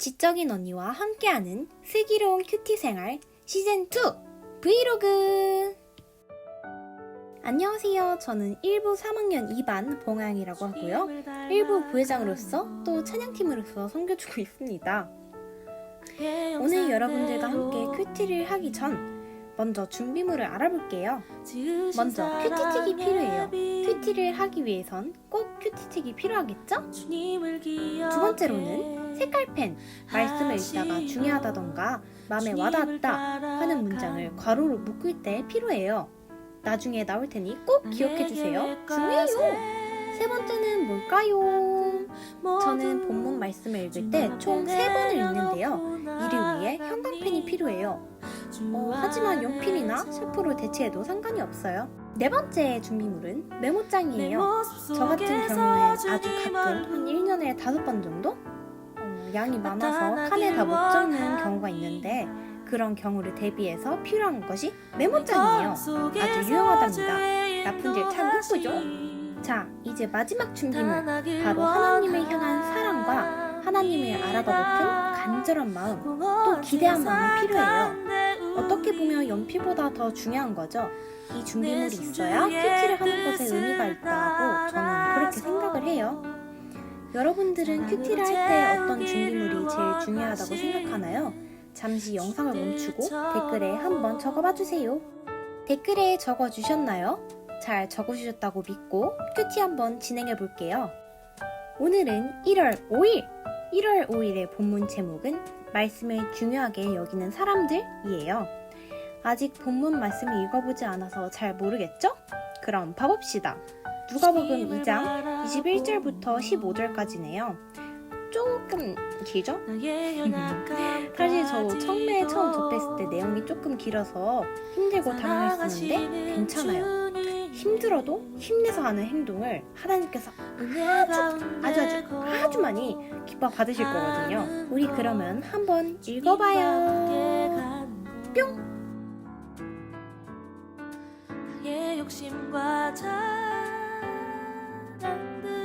지적인 언니와 함께하는 슬기로운 큐티 생활 시즌2 브이로그! 안녕하세요. 저는 1부 3학년 2반 봉아영이라고 하고요. 1부 부회장으로서 또 찬양팀으로서 섬겨주고 있습니다. 오늘 여러분들과 함께 큐티를 하기 전 먼저 준비물을 알아볼게요. 먼저 큐티책이 필요해요. 큐티를 하기 위해선 꼭 큐티책이 필요하겠죠? 두 번째로는 색깔펜, 말씀을 읽다가 중요하다던가 마음에 와닿았다 하는 문장을 괄호로 묶을 때 필요해요. 나중에 나올 테니 꼭 기억해 주세요. 중요해요. 세 번째는 뭘까요? 저는 본문 말씀을 읽을 때 총 세 번을 읽는데요. 이를 위해 형광펜이 필요해요. 어, 하지만 연필이나 셀프로 대체해도 상관이 없어요. 네 번째 준비물은 메모장이에요. 저 같은 경우에 아주 가끔 한 1년에 다섯 번 정도? 어, 양이 많아서 칸에 다 못 적는 경우가 있는데 그런 경우를 대비해서 필요한 것이 메모장이에요. 아주 유용하답니다. 라푼젤 참 예쁘죠? 자, 이제 마지막 준비물 바로 하나님을 향한 사랑과 하나님을 알아가고픈 간절한 마음 또 기대한 마음이 필요해요. 어떻게 보면 연필보다 더 중요한 거죠. 이 준비물이 있어야 큐티를 하는 것에 의미가 있다고 저는 그렇게 생각을 해요. 여러분들은 큐티를 할 때 어떤 준비물이 제일 중요하다고 생각하나요? 잠시 영상을 멈추고 댓글에 한번 적어봐 주세요. 댓글에 적어 주셨나요? 잘 적어 주셨다고 믿고 큐티 한번 진행해 볼게요. 오늘은 1월 5일! 1월 5일의 본문 제목은 말씀을 중요하게 여기는 사람들이에요. 아직 본문 말씀을 읽어보지 않아서 잘 모르겠죠? 그럼 봐봅시다. 누가복음 2장 21절부터 15절까지네요. 조금 길죠? 사실 저 처음에 처음 접했을 때 내용이 조금 길어서 힘들고 당황했었는데 괜찮아요. 힘들어도 힘내서 하는 행동을 하나님께서 아주 아주 아주 아주 많이 기뻐 받으실 거거든요. 우리 그러면 한번 읽어봐요. 뿅.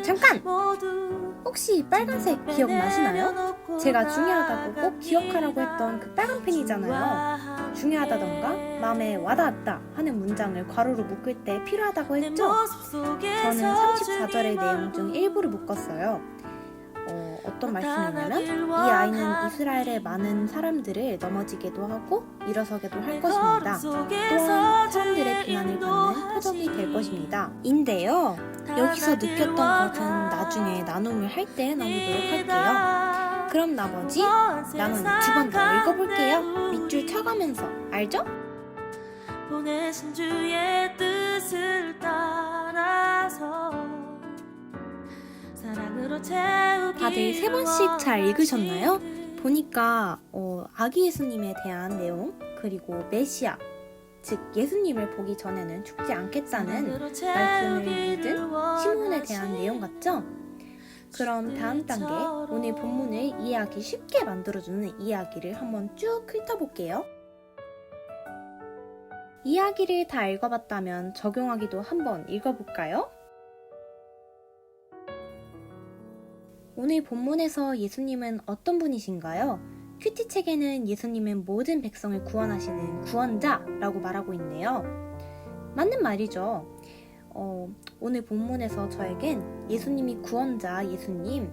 잠깐! 혹시 이 빨간색 기억나시나요? 제가 중요하다고 꼭 기억하라고 했던 그 빨간 펜이잖아요. 중요하다던가 마음에 와닿았다 하는 문장을 괄호로 묶을 때 필요하다고 했죠? 저는 34절의 내용 중 일부를 묶었어요. 어, 어떤 말씀이냐면 이 아이는 이스라엘의 많은 사람들을 넘어지게도 하고 일어서게도 할 것입니다. 또한 사람들의 비난을 받는 표적이 될 것입니다. 인데요. 여기서 느꼈던 것은 나중에 나눔을 할때 나누도록 할게요. 그럼 나머지 나는 두번 더 읽어볼게요. 밑줄 쳐가면서 알죠? 보내신 주의 뜻을 따라서 사랑으로 채우기 다들 세 번씩 잘 읽으셨나요? 보니까 어, 아기 예수님에 대한 내용 그리고 메시아 즉 예수님을 보기 전에는 죽지 않겠다는 말씀을 믿은 시몬에 대한 내용 같죠? 그럼 다음 단계 오늘 본문을 이해하기 쉽게 만들어주는 이야기를 한번 쭉 훑어볼게요. 이야기를 다 읽어봤다면 적용하기도 한번 읽어볼까요? 오늘 본문에서 예수님은 어떤 분이신가요? 큐티 책에는 예수님은 모든 백성을 구원하시는 구원자라고 말하고 있네요. 맞는 말이죠. 어, 오늘 본문에서 저에겐 예수님이 구원자 예수님,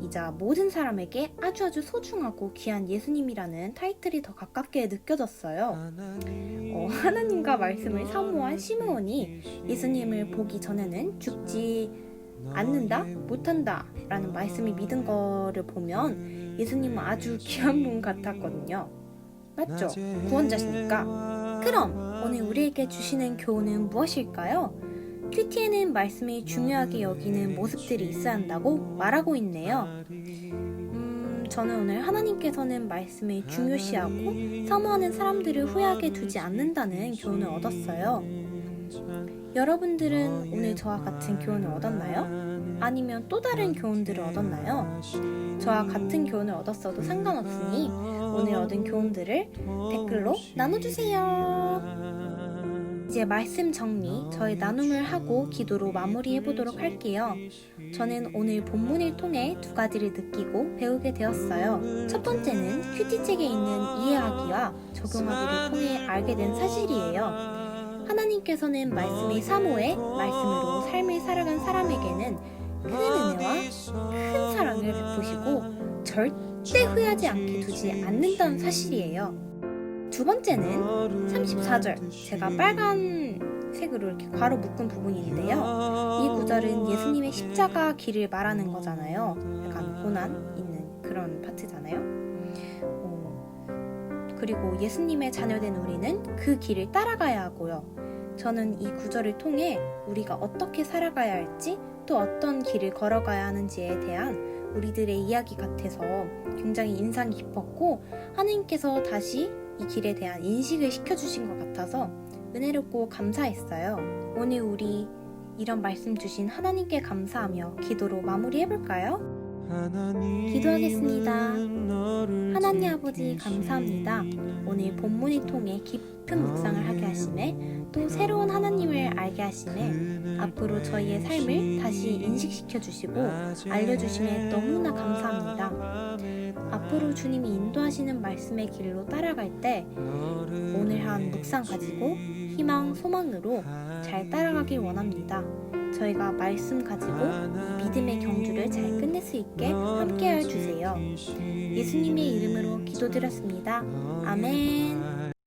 이자 모든 사람에게 아주 아주 소중하고 귀한 예수님이라는 타이틀이 더 가깝게 느껴졌어요. 어, 하나님과 말씀을 사모한 시므온이 예수님을 보기 전에는 죽지 않는다, 못한다 라는 말씀이 믿은 거를 보면 예수님은 아주 귀한 분 같았거든요. 맞죠? 구원자시니까. 그럼 오늘 우리에게 주시는 교훈은 무엇일까요? 큐티에는 말씀이 중요하게 여기는 모습들이 있어야 한다고 말하고 있네요. 음, 저는 오늘 하나님께서는 말씀을 중요시하고 사모하는 사람들을 후회하게 두지 않는다는 교훈을 얻었어요. 여러분들은 오늘 저와 같은 교훈을 얻었나요? 아니면 또 다른 교훈들을 얻었나요? 저와 같은 교훈을 얻었어도 상관없으니 오늘 얻은 교훈들을 댓글로 나눠주세요. 이제 말씀 정리, 저의 나눔을 하고 기도로 마무리해 보도록 할게요. 저는 오늘 본문을 통해 두 가지를 느끼고 배우게 되었어요. 첫 번째는 큐티 책에 있는 이해하기와 적용하기를 통해 알게 된 사실이에요. 하나님께서는 말씀의 사모에 말씀으로 삶을 살아간 사람에게는 큰 은혜와 큰 사랑을 베푸시고 절대 후회하지 않게 두지 않는다는 사실이에요. 두 번째는 34절 제가 빨간 색으로 이렇게 괄호 묶은 부분이 있는데요. 이 구절은 예수님의 십자가 길을 말하는 거잖아요. 약간 고난 있는 그런 파트잖아요. 어, 그리고 예수님의 자녀된 우리는 그 길을 따라가야 하고요. 저는 이 구절을 통해 우리가 어떻게 살아가야 할지 또 어떤 길을 걸어가야 하는지에 대한 우리들의 이야기 같아서 굉장히 인상 깊었고 하나님께서 다시 이 길에 대한 인식을 시켜주신 것 같아서 은혜롭고 감사했어요. 오늘 우리 이런 말씀 주신 하나님께 감사하며 기도로 마무리해볼까요? 기도하겠습니다. 하나님 아버지 감사합니다. 오늘 본문을 통해 깊은 묵상을 하게 하심에 또 새로운 하나님을 알게 하심에 앞으로 저희의 삶을 다시 인식시켜 주시고 알려주심에 너무나 감사합니다. 앞으로 주님이 인도하시는 말씀의 길로 따라갈 때 오늘 한 묵상 가지고 희망, 소망으로 잘 따라가길 원합니다. 저희가 말씀 가지고 이 믿음의 경주를 잘 끝낼 수 있게 함께하여 주세요. 예수님의 이름으로 기도드렸습니다. 아멘.